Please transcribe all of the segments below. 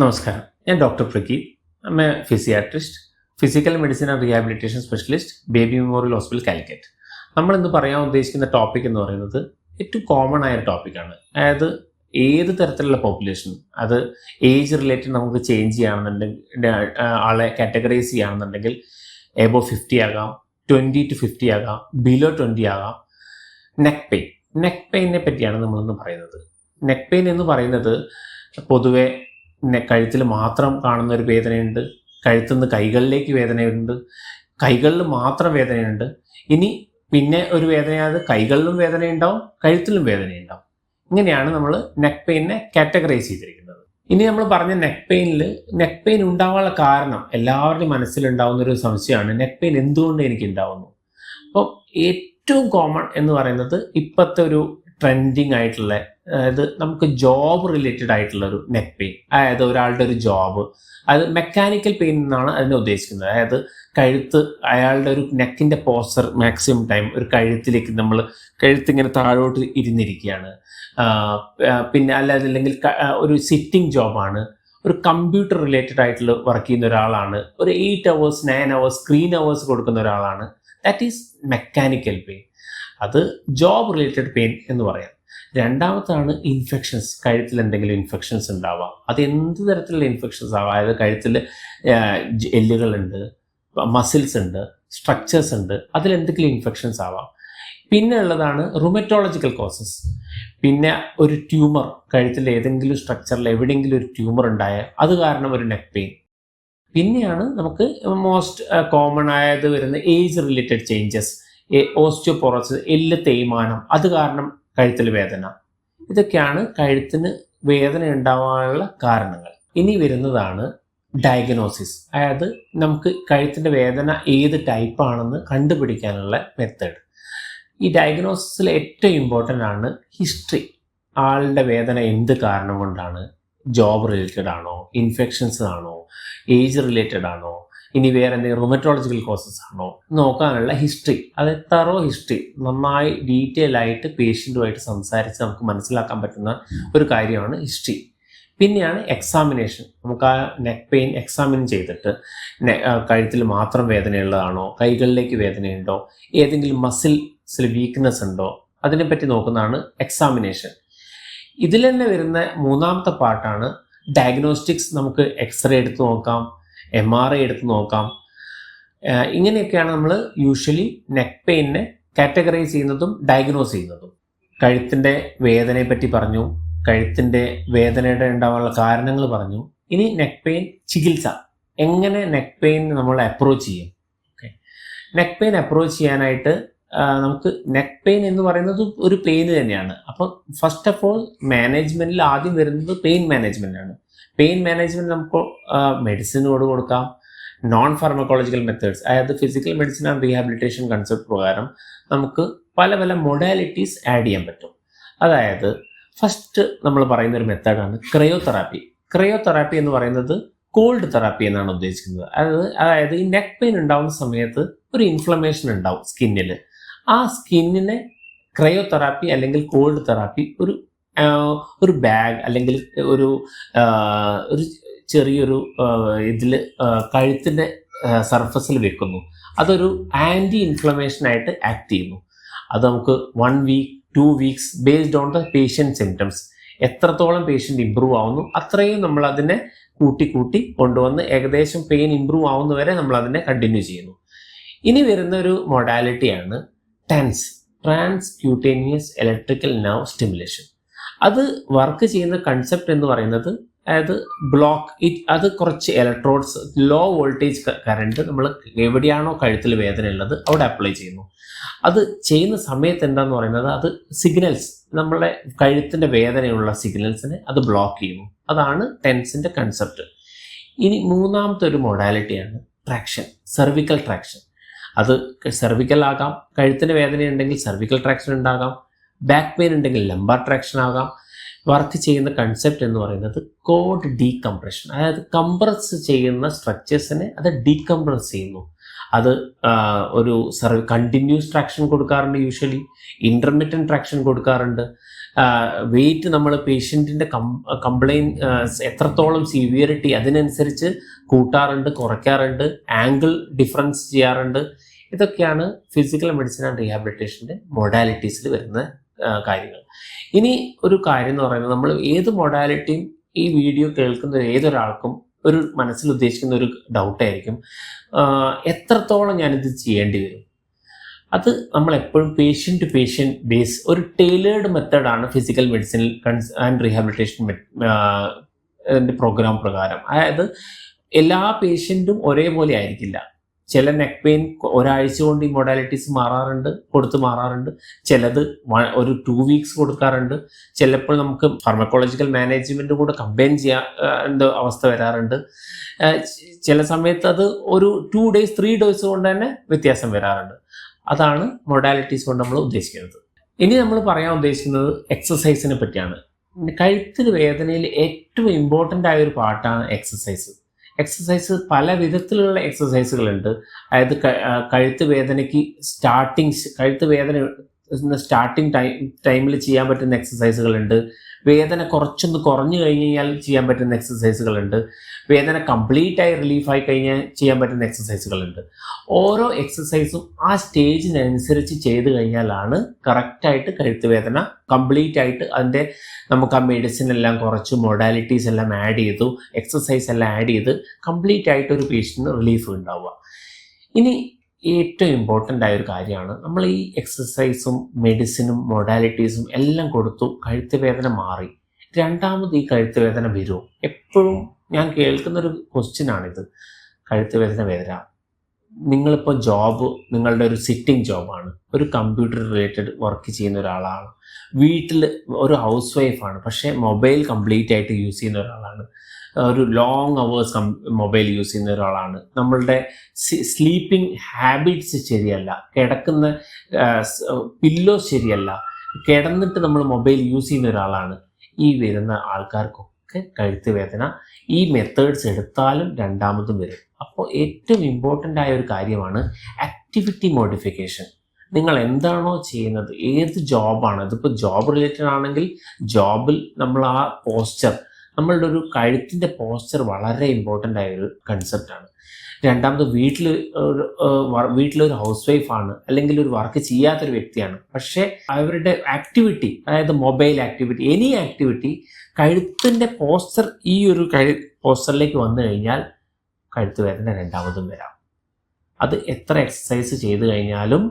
നമസ്കാരം. ഞാൻ doctor Prakeeth I A physiatrist physical medicine and rehabilitation specialist baby memorial hospital Calicut നമ്മൾ ഇന്ന് പറയാൻ ഉദ്ദേശിക്കുന്ന ടോപ്പിക് എന്ന് പറയുന്നത് ഏറ്റവും കോമൺ ആയ ടോപ്പിക്കാണ് അതായത് ഏത് തരത്തിലുള്ള പോപ്പുലേഷൻ അത് ഏജ് റിലേറ്റഡ് നമുക്ക് ചേഞ്ച് ചെയ്യുകയാണെന്നുണ്ടെങ്കിൽ ആളെ കാറ്റഗറൈസ് ചെയ്യുകയാണെന്നുണ്ടെങ്കിൽ എബോ ഫിഫ്റ്റി ആകാം ട്വന്റി ടു ഫിഫ്റ്റി ആകാം ബിലോ ട്വന്റി ആകാം. നെക്ക് പെയിൻ നെക്ക് പെയിനെ പറ്റിയാണ് നമ്മളിന്ന് പറയുന്നത്. നെക്ക് പെയിൻ എന്ന് പറയുന്നത് പൊതുവെ കഴുത്തിൽ മാത്രം കാണുന്ന ഒരു വേദനയുണ്ട്. കഴുത്തു നിന്ന് കൈകളിലേക്ക് വേദനയുണ്ട്. കൈകളിൽ മാത്രം വേദനയുണ്ട്. ഇനി പിന്നെ ഒരു വേദനയായത് കൈകളിലും വേദനയുണ്ടാവും കഴുത്തിലും വേദനയുണ്ടാവും. ഇങ്ങനെയാണ് നമ്മൾ നെക്ക് പെയിനെ കാറ്റഗറൈസ് ചെയ്തിരിക്കുന്നത്. ഇനി നമ്മൾ പറഞ്ഞ നെക്ക് പെയിനിൽ നെക്ക് പെയിൻ ഉണ്ടാവാനുള്ള കാരണം എല്ലാവരുടെയും മനസ്സിലുണ്ടാവുന്ന ഒരു സംശയമാണ്. നെക്ക് പെയിൻ എന്തുകൊണ്ട് എനിക്ക് ഉണ്ടാവുന്നു അപ്പം ഏറ്റവും കോമൺ എന്ന് പറയുന്നത് ഇപ്പോഴത്തെ ഒരു ട്രെൻഡിങ് ആയിട്ടുള്ള അതായത് നമുക്ക് ജോബ് റിലേറ്റഡ് ആയിട്ടുള്ള ഒരു നെക്ക് പെയിൻ അതായത് ഒരാളുടെ ഒരു ജോബ് അത് മെക്കാനിക്കൽ പെയിൻ എന്നാണ് അതിനെ ഉദ്ദേശിക്കുന്നത്. അതായത് കഴുത്ത് അയാളുടെ ഒരു നെക്കിന്റെ പോസ്റ്റർ മാക്സിമം ടൈം ഒരു കഴുത്തിലേക്ക് നമ്മൾ കഴുത്ത് ഇങ്ങനെ താഴോട്ട് ഇരുന്നിരിക്കുകയാണ്. പിന്നെ അല്ലാതില്ലെങ്കിൽ ഒരു സിറ്റിംഗ് ജോബാണ് ഒരു കമ്പ്യൂട്ടർ റിലേറ്റഡ് ആയിട്ടുള്ള വർക്ക് ചെയ്യുന്ന ഒരാളാണ്. ഒരു eight hours nine hours screen hours കൊടുക്കുന്ന ഒരാളാണ്. ദാറ്റ് ഈസ് മെക്കാനിക്കൽ പെയിൻ അത് ജോബ് റിലേറ്റഡ് പെയിൻ എന്ന് പറയാം. രണ്ടാമത്താണ് ഇൻഫെക്ഷൻസ് കഴുത്തിൽ എന്തെങ്കിലും ഇൻഫെക്ഷൻസ് ഉണ്ടാവാം. അത് എന്ത് തരത്തിലുള്ള ഇൻഫെക്ഷൻസ് ആവാം? അതായത് കഴുത്തിൽ എല്ലുകളുണ്ട് മസിൽസ് ഉണ്ട് സ്ട്രക്ചേഴ്സ് ഉണ്ട് അതിൽ എന്തെങ്കിലും ഇൻഫെക്ഷൻസ് ആവാം. പിന്നെ ഉള്ളതാണ് റുമറ്റോളജിക്കൽ കോസസ് പിന്നെ ഒരു ട്യൂമർ കഴുത്തിൽ ഏതെങ്കിലും സ്ട്രക്ചറിൽ എവിടെയെങ്കിലും ഒരു ട്യൂമർ ഉണ്ടായാൽ അത് കാരണം ഒരു നെക്ക് പെയിൻ പിന്നെയാണ് നമുക്ക് മോസ്റ്റ് കോമൺ ആയത് വരുന്ന ഏജ് റിലേറ്റഡ് ചേഞ്ചസ് ഓസ്റ്റിയോപോറോസിസ് എല്ല് തേയ്മാനം. അത് കാരണം കഴുത്തിൽ വേദന. ഇതൊക്കെയാണ് കഴുത്തിന് വേദന ഉണ്ടാവാനുള്ള കാരണങ്ങൾ. ഇനി വരുന്നതാണ് ഡയഗ്നോസിസ് അതായത് നമുക്ക് കഴുത്തിന്റെ വേദന ഏത് ടൈപ്പാണെന്ന് കണ്ടുപിടിക്കാനുള്ള മെത്തേഡ് ഈ ഡയഗ്നോസിസിൽ ഏറ്റവും ഇമ്പോർട്ടന്റ് ആണ് ഹിസ്റ്ററി ആളുടെ വേദന എന്ത് കാരണം കൊണ്ടാണ് ജോബ് റിലേറ്റഡ് ആണോ ഇൻഫെക്ഷൻസ് ആണോ ഏജ് റിലേറ്റഡ് ആണോ ഇനി വേറെ എന്തെങ്കിലും റൊമറ്റോളജിക്കൽ കോസസ് ആണോ? നോക്കാനുള്ള ഹിസ്റ്ററി അത് തറോ ഹിസ്റ്ററി നന്നായി ഡീറ്റെയിൽ ആയിട്ട് പേഷ്യന്റുമായിട്ട് സംസാരിച്ച് നമുക്ക് മനസ്സിലാക്കാൻ പറ്റുന്ന ഒരു കാര്യമാണ് ഹിസ്റ്ററി പിന്നെയാണ് എക്സാമിനേഷൻ നമുക്ക് ആ നെക്ക് പെയിൻ എക്സാമിൻ ചെയ്തിട്ട് കഴുത്തിൽ മാത്രം വേദനയുള്ളതാണോ? കൈകളിലേക്ക് വേദനയുണ്ടോ? ഏതെങ്കിലും മസിൽസിൽ വീക്ക്നെസ് ഉണ്ടോ? അതിനെപ്പറ്റി നോക്കുന്നതാണ് എക്സാമിനേഷൻ ഇതിൽ തന്നെ വരുന്ന മൂന്നാമത്തെ പാർട്ടാണ് ഡയഗ്നോസ്റ്റിക്സ് നമുക്ക് എക്സ്റേ എടുത്ത് നോക്കാം. എം ആർ ഐ എടുത്ത് നോക്കാം. ഇങ്ങനെയൊക്കെയാണ് നമ്മൾ യൂഷ്വലി നെക്ക് പെയിനെ കാറ്റഗറൈസ് ചെയ്യുന്നതും ഡയഗ്നോസ് ചെയ്യുന്നതും. കഴുത്തിന്റെ വേദനയെ പറ്റി പറഞ്ഞു കഴുത്തിന്റെ വേദനയുടെ ഉണ്ടാവാനുള്ള കാരണങ്ങൾ പറഞ്ഞു. ഇനി നെക്ക് പെയിൻ ചികിത്സ. എങ്ങനെ നെക്ക് പെയിൻ നമ്മൾ അപ്രോച്ച് ചെയ്യും? നെക്ക് പെയിൻ അപ്രോച്ച് ചെയ്യാനായിട്ട് നമുക്ക് നെക്ക് പെയിൻ എന്ന് പറയുന്നത് ഒരു പെയിൻ തന്നെയാണ്. അപ്പോൾ ഫസ്റ്റ് ഓഫ് ഓൾ മാനേജ്മെന്റിൽ ആദ്യം വരുന്നത് പെയിൻ മാനേജ്മെന്റാണ് പെയിൻ മാനേജ്മെന്റ് നമുക്ക് മെഡിസിനോട് കൊടുക്കാം. നോൺ ഫാർമക്കോളജിക്കൽ മെത്തേഡ്സ് അതായത് physical medicine and rehabilitation concept പ്രകാരം നമുക്ക് പല പല മൊഡാലിറ്റീസ് ആഡ് ചെയ്യാൻ പറ്റും. അതായത് ഫസ്റ്റ് നമ്മൾ പറയുന്ന ഒരു മെത്തേഡാണ് ക്രയോതെറാപ്പി ക്രയോതെറാപ്പി എന്ന് പറയുന്നത് കോൾഡ് തെറാപ്പി എന്നാണ് ഉദ്ദേശിക്കുന്നത്. അതായത് അതായത് ഈ നെക്ക് പെയിൻ ഉണ്ടാവുന്ന സമയത്ത് ഒരു ഇൻഫ്ലമേഷൻ ഉണ്ടാവും സ്കിന്നിൽ ആ സ്കിന്നിനെ ക്രയോതെറാപ്പി അല്ലെങ്കിൽ കോൾഡ് തെറാപ്പി ഒരു ഒരു ബാഗ് അല്ലെങ്കിൽ ഒരു ഒരു ചെറിയൊരു ഇതിൽ കഴുത്തിന്റെ സർഫസിൽ വെക്കുന്നു. അതൊരു ആന്റി ഇൻഫ്ലമേഷൻ ആയിട്ട് ആക്ട് ചെയ്യുന്നു. അത് നമുക്ക് one week two weeks based on the patient symptoms എത്രത്തോളം പേഷ്യന്റ് ഇമ്പ്രൂവ് ആവുന്നു അത്രയും നമ്മൾ അതിനെ കൂട്ടി കൂട്ടി കൊണ്ടുവന്ന് ഏകദേശം പെയിൻ ഇമ്പ്രൂവ് ആവുന്നവരെ നമ്മൾ അതിനെ കണ്ടിന്യൂ ചെയ്യുന്നു. ഇനി വരുന്ന ഒരു മൊഡാലിറ്റിയാണ് TENS transcutaneous electrical nerve stimulation അത് വർക്ക് ചെയ്യുന്ന കൺസെപ്റ്റ് എന്ന് പറയുന്നത് അതായത് ബ്ലോക്ക് ഇറ്റ് അത് കുറച്ച് ഇലക്ട്രോഡ്സ് ലോ വോൾട്ടേജ് കറണ്ട് നമ്മൾ എവിടെയാണോ കഴുത്തിൽ വേദന ഉള്ളത് അവിടെ അപ്ലൈ ചെയ്യുന്നു. അത് ചെയ്യുന്ന സമയത്ത് എന്താന്ന് പറയുന്നത് അത് സിഗ്നൽസ് നമ്മളെ കഴുത്തിന്റെ വേദനയുള്ള സിഗ്നൽസിനെ അത് ബ്ലോക്ക് ചെയ്യുന്നു. അതാണ് ടെൻസിന്റെ കൺസെപ്റ്റ് ഇനി മൂന്നാമത്തെ ഒരു മൊഡാലിറ്റിയാണ് ട്രാക്ഷൻ സെർവിക്കൽ ട്രാക്ഷൻ അത് സെർവിക്കൽ ആകാം. കഴുത്തിന് വേദന ഉണ്ടെങ്കിൽ സെർവിക്കൽ ട്രാക്ഷൻ ഉണ്ടാകാം. ബാക്ക് പെയിൻ ഉണ്ടെങ്കിൽ ലംബാർ ട്രാക്ഷൻ ആകാം. വർക്ക് ചെയ്യുന്ന കൺസെപ്റ്റ് എന്ന് പറയുന്നത് കോഡ് ഡീകംപ്രഷൻ അതായത് കംപ്രസ് ചെയ്യുന്ന സ്ട്രക്ചേഴ്സിനെ അത് ഡീകംപ്രസ് ചെയ്യുന്നു. അത് ഒരു സർവ് കണ്ടിന്യൂസ് ട്രാക്ഷൻ കൊടുക്കാറുണ്ട് യൂഷ്വലി ഇന്റർമീഡിയൻ ട്രാക്ഷൻ കൊടുക്കാറുണ്ട്. വെയിറ്റ് നമ്മൾ പേഷ്യന്റിന്റെ കം കംപ്ലൈൻ എത്രത്തോളം സിവിയറിറ്റി അതിനനുസരിച്ച് കൂട്ടാറുണ്ട് കുറയ്ക്കാറുണ്ട് ആംഗിൾ ഡിഫറൻസ് ചെയ്യാറുണ്ട്. ഇതൊക്കെയാണ് ഫിസിക്കൽ മെഡിസിൻ ആൻഡ് റീഹാബിലിറ്റേഷന്റെ മൊഡാലിറ്റീസിൽ വരുന്ന കാര്യങ്ങൾ. ഇനി ഒരു കാര്യം എന്ന് പറയുന്നത് നമ്മൾ ഏത് മൊഡാലിറ്റിയും ഈ വീഡിയോ കേൾക്കുന്ന ഏതൊരാൾക്കും ഒരു മനസ്സിൽ ഉദ്ദേശിക്കുന്ന ഒരു ഡൗട്ടായിരിക്കും എത്രത്തോളം ഞാനിത് ചെയ്യേണ്ടി വരും? അത് നമ്മൾ എപ്പോഴും പേഷ്യന്റ് ടു പേഷ്യന്റ് ബേസ് ഒരു ടൈലേർഡ് മെത്തേഡാണ് physical medicine and rehabilitation programme പ്രകാരം. അതായത് എല്ലാ പേഷ്യന്റും ഒരേപോലെ ആയിരിക്കില്ല. ചില നെക്ക് പെയിൻ ഒരാഴ്ച കൊണ്ട് ഈ മൊഡാലിറ്റീസ് മാറാറുണ്ട് കൊടുത്ത് മാറാറുണ്ട്. ചിലത് ഒരു ടു വീക്സ് കൊടുക്കാറുണ്ട്. ചിലപ്പോൾ നമുക്ക് ഫാർമക്കോളജിക്കൽ മാനേജ്മെന്റ് കൂടെ കമ്പൈൻ ചെയ്യാൻ അവസ്ഥ വരാറുണ്ട്. ചില സമയത്ത് അത് ഒരു ടു ഡേയ്സ് ത്രീ ഡേയ്സ് കൊണ്ട് തന്നെ വ്യത്യാസം വരാറുണ്ട്. അതാണ് മൊഡാലിറ്റീസ് കൊണ്ട് നമ്മൾ ഉദ്ദേശിക്കുന്നത്. ഇനി നമ്മൾ പറയാൻ ഉദ്ദേശിക്കുന്നത് എക്സസൈസിനെ പറ്റിയാണ്. കഴുത്തിന് വേദനയിൽ ഏറ്റവും ഇമ്പോർട്ടന്റ് ആയ ഒരു പാർട്ടാണ് എക്സസൈസ് എക്സസൈസ് പല വിധത്തിലുള്ള എക്സസൈസുകളുണ്ട് അതായത് കഴുത്ത് വേദനയ്ക്ക് സ്റ്റാർട്ടിങ് കഴുത്ത് വേദന സ്റ്റാർട്ടിങ് ടൈം ടൈമിൽ ചെയ്യാൻ പറ്റുന്ന എക്സസൈസുകളുണ്ട് വേദന കുറച്ചൊന്ന് കുറഞ്ഞു കഴിഞ്ഞ് കഴിഞ്ഞാൽ ചെയ്യാൻ പറ്റുന്ന എക്സസൈസുകളുണ്ട് വേദന കംപ്ലീറ്റ് ആയി റിലീഫ് ആയി കഴിഞ്ഞാൽ ചെയ്യാൻ പറ്റുന്ന എക്സസൈസുകളുണ്ട് ഓരോ എക്സസൈസും ആ സ്റ്റേജിനനുസരിച്ച് ചെയ്ത് കഴിഞ്ഞാലാണ് കറക്റ്റായിട്ട് കഴുത്ത് വേദന കംപ്ലീറ്റ് ആയിട്ട് അതിന്റെ നമുക്ക് ആ മെഡിസിൻ എല്ലാം കുറച്ച് മൊഡാലിറ്റീസ് എല്ലാം ആഡ് ചെയ്തു എക്സസൈസ് എല്ലാം ആഡ് ചെയ്ത് കംപ്ലീറ്റ് ആയിട്ട് ഒരു പേഷ്യന്റിന് റിലീഫ് ഉണ്ടാവുക. ഇനി ഏറ്റവും ഇമ്പോർട്ടന്റ് ആയ ഒരു കാര്യമാണ്. നമ്മൾ ഈ എക്സസൈസും മെഡിസിനും മൊഡാലിറ്റീസും എല്ലാം കൊടുത്തു കഴുത്ത് വേദന മാറി. രണ്ടാമത് ഈ കഴുത്ത് വേദന വരുമോ എപ്പോഴും ഞാൻ കേൾക്കുന്നൊരു ക്വസ്റ്റ്യനാണിത് കഴുത്ത് വേദന വേദന. നിങ്ങളിപ്പോൾ ജോബ് നിങ്ങളുടെ ഒരു സിറ്റിംഗ് ജോബാണ് ഒരു കമ്പ്യൂട്ടർ റിലേറ്റഡ് വർക്ക് ചെയ്യുന്ന ഒരാളാണ്. വീട്ടിൽ ഒരു ഹൗസ് വൈഫാണ് പക്ഷേ മൊബൈൽ കംപ്ലീറ്റ് ആയിട്ട് യൂസ് ചെയ്യുന്ന ഒരാളാണ്. ഒരു ലോങ് അവേഴ്സ് മൊബൈൽ യൂസ് ചെയ്യുന്ന ഒരാളാണ്. നമ്മളുടെ സ്ലീപ്പിംഗ് ഹാബിറ്റ്സ് ശരിയല്ല. കിടക്കുന്ന പില്ലോ ശരിയല്ല. കിടന്നിട്ട് നമ്മൾ മൊബൈൽ യൂസ് ചെയ്യുന്ന ഒരാളാണ്. ഈ വരുന്ന ആൾക്കാർക്കൊക്കെ കഴുത്ത് വേദന ഈ മെത്തേഡ്സ് എടുത്താലും രണ്ടാമതും വരും. അപ്പോൾ ഏറ്റവും ഇമ്പോർട്ടന്റ് ആയ ഒരു കാര്യമാണ് ആക്ടിവിറ്റി മോഡിഫിക്കേഷൻ നിങ്ങൾ എന്താണോ ചെയ്യുന്നത് ഏത് ജോബാണ് ഇതിപ്പോൾ ജോബ് റിലേറ്റഡ് ആണെങ്കിൽ ജോബിൽ നമ്മൾ ആ പോസ്ചർ നമ്മളുടെ ഒരു കഴുത്തിന്റെ പോസ്ചർ വളരെ ഇമ്പോർട്ടന്റ് ആയ ഒരു കൺസെപ്റ്റാണ് രണ്ടാമത് വീട്ടിൽ ഒരു വീട്ടിലൊരു ഹൗസ് വൈഫാണ് അല്ലെങ്കിൽ ഒരു വർക്ക് ചെയ്യാത്തൊരു വ്യക്തിയാണ്. പക്ഷേ അവരുടെ ആക്ടിവിറ്റി അതായത് മൊബൈൽ ആക്ടിവിറ്റി എനി ആക്ടിവിറ്റി കഴുത്തിന്റെ പോസ്റ്റർ ഈ ഒരു കഴു പോസ്റ്ററിലേക്ക് വന്നു കഴിഞ്ഞാൽ കഴുത്ത് വേദന രണ്ടാമതും വരാം. അത് എത്ര എക്സസൈസ് ചെയ്ത് കഴിഞ്ഞാലും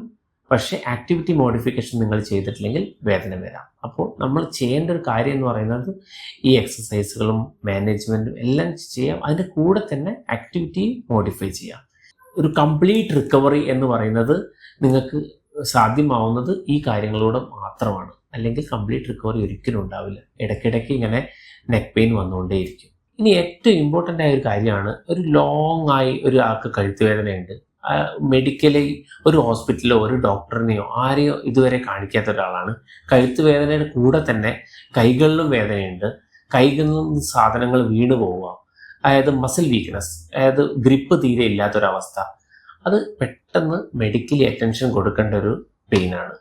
പക്ഷേ ആക്ടിവിറ്റി മോഡിഫിക്കേഷൻ നിങ്ങൾ ചെയ്തിട്ടില്ലെങ്കിൽ വേദന വരാം. അപ്പോൾ നമ്മൾ ചെയ്യേണ്ട ഒരു കാര്യം എന്ന് പറയുന്നത് ഈ എക്സസൈസുകളും മാനേജ്മെന്റും എല്ലാം ചെയ്യാം. അതിന്റെ കൂടെ തന്നെ ആക്ടിവിറ്റി മോഡിഫൈ ചെയ്യാം. ഒരു കംപ്ലീറ്റ് റിക്കവറി എന്ന് പറയുന്നത് നിങ്ങൾക്ക് സാധ്യമാവുന്നത് ഈ കാര്യങ്ങളിലൂടെ മാത്രമാണ്. അല്ലെങ്കിൽ കംപ്ലീറ്റ് റിക്കവറി ഒരിക്കലും ഉണ്ടാവില്ല. ഇടയ്ക്കിടയ്ക്ക് ഇങ്ങനെ നെക്ക് പെയിൻ വന്നുകൊണ്ടേയിരിക്കും. ഇനി ഏറ്റവും ഇമ്പോർട്ടന്റ് ആയ ഒരു കാര്യമാണ് ഒരു ലോങ് ആയി ഒരു ആൾക്ക് കഴുത്ത് വേദനയുണ്ട്. മെഡിക്കലി ഒരു ഹോസ്പിറ്റലോ ഒരു ഡോക്ടറിനെയോ ആരെയോ ഇതുവരെ കാണിക്കാത്ത ഒരാളാണ്. കഴുത്ത് വേദനയുടെ കൂടെ തന്നെ കൈകളിലും വേദനയുണ്ട്. കൈകളിൽ നിന്ന് സാധനങ്ങൾ വീണു പോവുക. അതായത് മസിൽ വീക്ക്നെസ് അതായത് ഗ്രിപ്പ് തീരെ ഇല്ലാത്തൊരവസ്ഥ. അത് പെട്ടെന്ന് മെഡിക്കലി അറ്റൻഷൻ കൊടുക്കേണ്ട ഒരു പെയിനാണ്